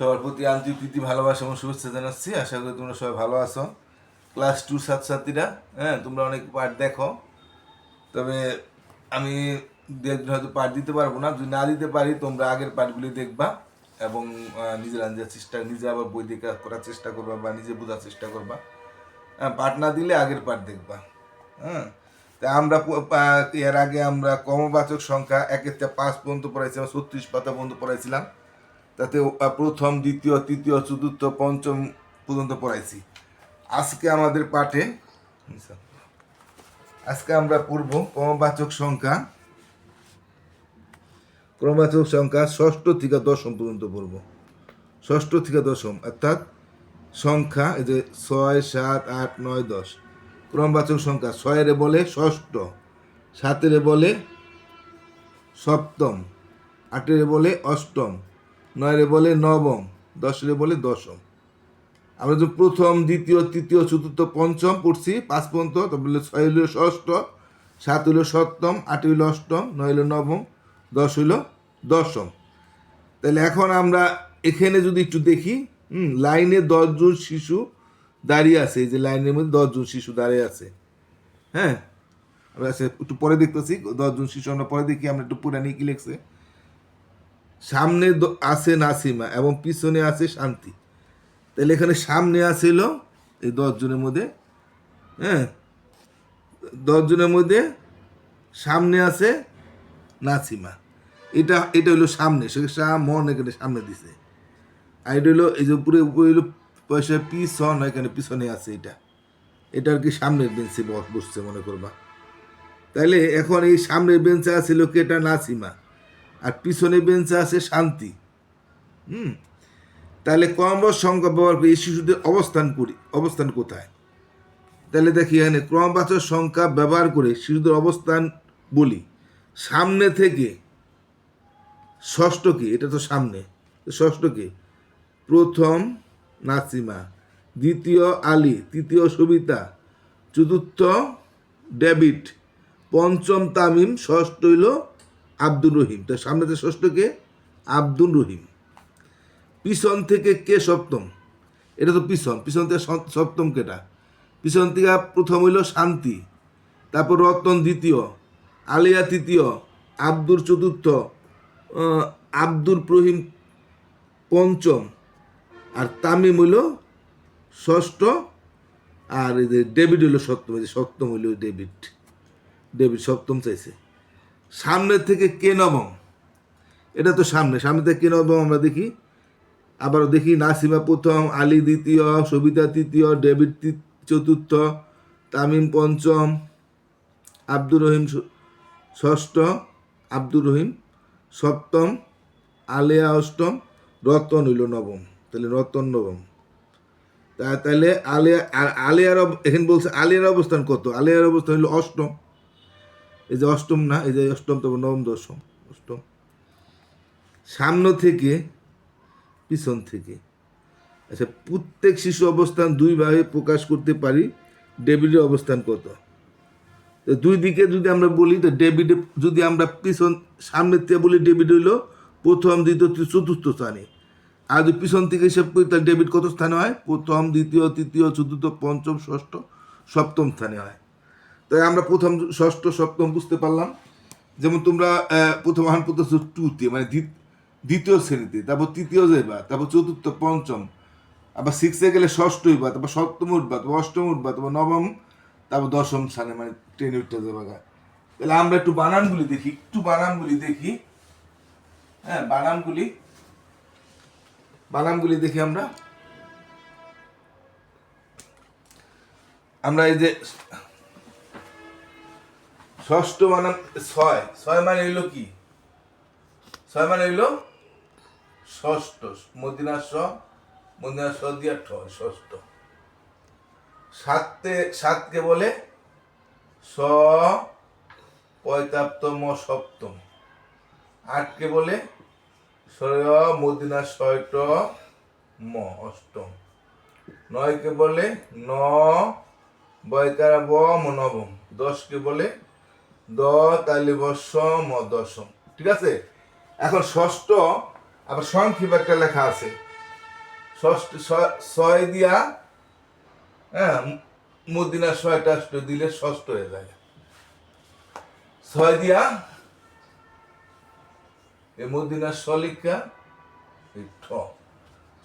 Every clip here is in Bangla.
সবার প্রতি আন্তরিক প্রীতি ভালোবাসা এবং শুভেচ্ছা জানাচ্ছি। আশা করি তোমরা সবাই ভালো আছো। ক্লাস টু ছাত্রছাত্রীরা হ্যাঁ তোমরা অনেক পাঠ দেখো। তবে আমি দু একদিন হয়তো পাঠ দিতে পারব না। যদি না দিতে পারি তোমরা আগের পাঠগুলি দেখবা এবং নিজের আনজার চেষ্টা নিজে আবার বই দেখে করার চেষ্টা করবা বা নিজে বোঝার চেষ্টা করবা। হ্যাঁ, পাঠ না দিলে আগের পাঠ দেখবা। হ্যাঁ তা আমরা এর আগে আমরা কর্মবাচক সংখ্যা একের পাঁচ পর্যন্ত পড়াইছিলাম ছত্রিশ পাতা পর্যন্ত পড়াইছিলাম। তাতে প্রথম, দ্বিতীয়, তৃতীয়, চতুর্থ, পঞ্চম পর্যন্ত পড়াইছি। আজকে আমাদের পাঠে, আজকে আমরা পড়ব ক্রমবাচক সংখ্যা। ক্রমবাচক সংখ্যা ষষ্ঠ থেকে দশম পর্যন্ত পড়ব। ষষ্ঠ থেকে দশম, অর্থাৎ সংখ্যা এই যে ছয়, সাত, আট, নয়, দশ। ক্রমবাচক সংখ্যা ছয়ের বলে ষষ্ঠ, সাতের বলে সপ্তম, আটের বলে অষ্টম। নয়ের বলে নবম, দশের বলে দশম। আমরা যে প্রথম, দ্বিতীয়, তৃতীয়, চতুর্থ, পঞ্চম পড়ছি, পাঁচ পর্যন্ত, তারপরে ছয় হইল ষষ্ঠ, সাত হইল সপ্তম, আট হইল অষ্টম, নয় হইল নবম, দশ হইল দশম। তাহলে এখন আমরা এখানে যদি একটু দেখি, হুম, লাইনে দশজন শিশু দাঁড়িয়ে আছে, এই যে লাইনের মধ্যে দশজন শিশু দাঁড়িয়ে আছে। হ্যাঁ? আমরা একটু পরে দেখতেছি, দশজন শিশু আমরা পরে দেখি, আমরা একটু পুরানি কি লিখছে। সামনে আছে নাসিমা এবং পিছনে আছে শান্তি। তাহলে এখানে সামনে আছিল এই দশজনের মধ্যে হ্যাঁ? দশজনের মধ্যে সামনে আছে নাসিমা। এটা এটা হইল সামনে, সে মন এখানে সামনে দিছে। আর এটা হইল, এই যে উপরে উপরে হইল পয়সা পিছন, এখানে পিছনে আছে এটা। এটা আর কি সামনের বেঞ্চে বসছে মনে করবা? তাইলে এখন এই সামনের বেঞ্চে আছিল কি এটা নাসিমা? আর পিছনে বেঞ্চে আছে শান্তি। হুম? তাহলে ক্রমবাস সংখ্যা ব্যবহার করে এই শিশুদের অবস্থান করি, অবস্থান কোথায়? তাহলে দেখি এখানে ক্রমবাচক সংখ্যা ব্যবহার করে শিশুদের অবস্থান বলি। সামনে থেকে ষষ্ঠকে, এটা তো সামনে, ষষ্ঠকে, প্রথম নাসিমা, দ্বিতীয় আলী, তৃতীয় সবিতা, চতুর্থ ডেভিড, পঞ্চম তামিম, ষষ্ঠ হইল আব্দুর রহিম। তো সামনেতে ষষ্ঠ কে? আব্দুল রহিম। পিছন থেকে কে সপ্তম? এটা তো পিছন। পিছন থেকে সপ্তম কেটা? পিছন থেকে প্রথম হইল শান্তি, তারপর রতন দ্বিতীয়, আলিয়া তৃতীয় আব্দুর চতুর্থ আব্দুর রহিম পঞ্চম, আর তামিম হইল ষষ্ঠ, আর যে ডেভিড হইল সপ্তম। সপ্তম হইল ডেভিড। ডেভিড সপ্তম চাইছে। সামনে থেকে কে নবম? এটা তো সামনে সামনে থেকে কে নবম আমরা দেখি। আবার দেখি, নাসিমা প্রথম, আলী দ্বিতীয়, সবিতা তৃতীয়, ডেভিড চতুর্থ, তামিম পঞ্চম, আব্দুর রহিম ষষ্ঠ, আব্দুর রহিম সপ্তম, আলিয়া অষ্টম, রতন হইল নবম। তাহলে রতন নবম। তাহলে আলিয়া আ- আলিয়ার এখানে বলছে আলিয়ার অবস্থান কত? আলিয়ার অবস্থান হইল অষ্টম। এই যে অষ্টম না, এই যে অষ্টম তবে নবম দশম, অষ্টম। সামনে থেকে, পিছন থেকে। আচ্ছা প্রত্যেক শিশু অবস্থান দুইভাবে প্রকাশ করতে পারি, ডেভিডের অবস্থান কত? তো দুই দিকে যদি আমরা বলি, তো ডেভিড, যদি আমরা পিছন সামনের থেকে বলি ডেভিড হইল প্রথম, দ্বিতীয় চতুর্থ স্থানে। আর যদি পিছন থেকে হিসাব করি, তাহলে ডেভিড কত স্থানে হয়? প্রথম, দ্বিতীয়, তৃতীয়, চতুর্থ, পঞ্চম, ষষ্ঠ, সপ্তম স্থানে হয়। তাই আমরা প্রথম ষষ্ঠ, সপ্তম বুঝতে পারলাম। যেমন তোমরা প্রথম আহান পড়তেছো টুতে মানে দ্বিতীয় শ্রেণীতে, তারপর তৃতীয় যাইবা তারপর চতুর্থ, পঞ্চম, আবার সিক্সে গেলে ষষ্ঠ হইবা তারপর সপ্তম উঠবা তারপর অষ্টম উঠবা তারপর নবম, তারপর দশম স্থানে মানে ট্রেনে উঠতে যাবা। তাহলে আমরা একটু বানানগুলি দেখি, একটু বানানগুলি দেখি। হ্যাঁ বানানগুলি বানানগুলি দেখি আমরা। আমরা এই যে ষষ্ঠ বানান ছয়। ছয় মানে হইল কি? ছয় মানে হইল ষষ্ঠ। মদিনার স মদিনার স দিয়া ঠ ষষ্ঠ। সাততে, সাতকে বলে স পঁয়তাপ্তম সপ্তম। আটকে বলে সয় মদিনার ছয়ট ম, অষ্টম। নয়কে বলে ন বয়কার ব নবম। দশকে বলে দ তালি বর্ষ ম দশম। ঠিক আছে? এখন ষষ্ঠ, আবার সংক্ষেপ একটা লেখা আছে। ষষ্ঠ ছয়- দিয়া হ্যাঁ মদিনার ছয়টা দিলে ষষ্ঠ হয়ে যায়। ছয় দিয়া এই মদিনার সলিকা ঠ।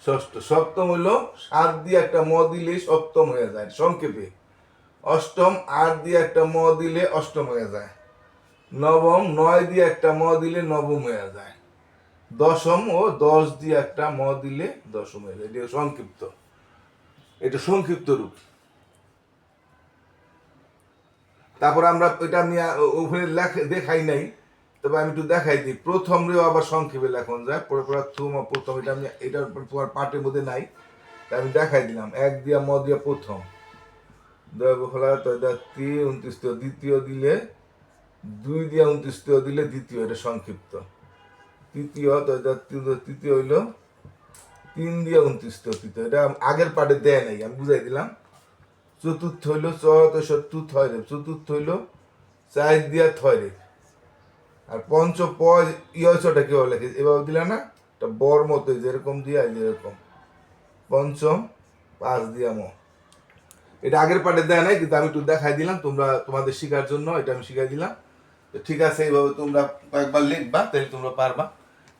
ষষ্ঠ, সপ্তম হইল সাত দিয়ে একটা ম দিলে সপ্তম হয়ে যায়, সংক্ষেপে। অষ্টম আট দিয়ে একটা ম দিলে অষ্টম হয়ে যায়। নবম নয় দিয়ে একটা ম দিলে নবম হয়ে যায়। দশম ও দশ দিয়ে একটা ম দিলে দশম হয়ে যায়। এটা সংক্ষিপ্ত। এটা সংক্ষিপ্ত রূপ। তারপর আমরা এটা আমি ওখানে দেখাই নাই, তবে আমি একটু দেখাই দিই। প্রথম রেও আবার সংক্ষেপে লেখন যায়। পরে প্রথম ও প্রথম, এটা আমি এটা তোমার পাঠের মধ্যে নাই। তাই আমি দেখাই দিলাম। এক দিয়া ম দিয়া প্রথম। দয় বখলা তয় দা তি উনত্রিশ দ্বিতীয় দিলে দুই দিয়া উনত্রিশ দিলে দ্বিতীয়, এটা সংক্ষিপ্ত। তৃতীয় তয় দা তৃতীয়- হইল তিন দিয়া উনত্রিশ তৃতীয় এটা আগের পাঠে দেয় নাই, আমি বুঝাই দিলাম। চতুর্থ হইল চতুর্থ থয় রে। চতুর্থ হইল চার দিয়া থয় রে। আর পঞ্চ প ইয়ছটা কেউ লেখে, এভাবে দিলা না? এটা বর মতো যেরকম দিয়া, যেরকম। পঞ্চম পাঁচ দিয়া ম। এটা আগের পার্টে দেয় নাই, কিন্তু আমি একটু দেখাই দিলাম, তোমরা তোমাদের শেখার জন্য এটা আমি শিখাই দিলাম। তো ঠিক আছে, এইভাবে তোমরা কয়েকবার লিখবা, তাহলে তোমরা পারবা।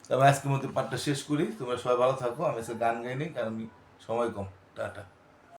তবে আজকের মধ্যে পার্টটা শেষ করি, তোমরা সবাই ভালো থাকো, আমি গান গাইনি, কারণ আমি সময় কম, টাটা।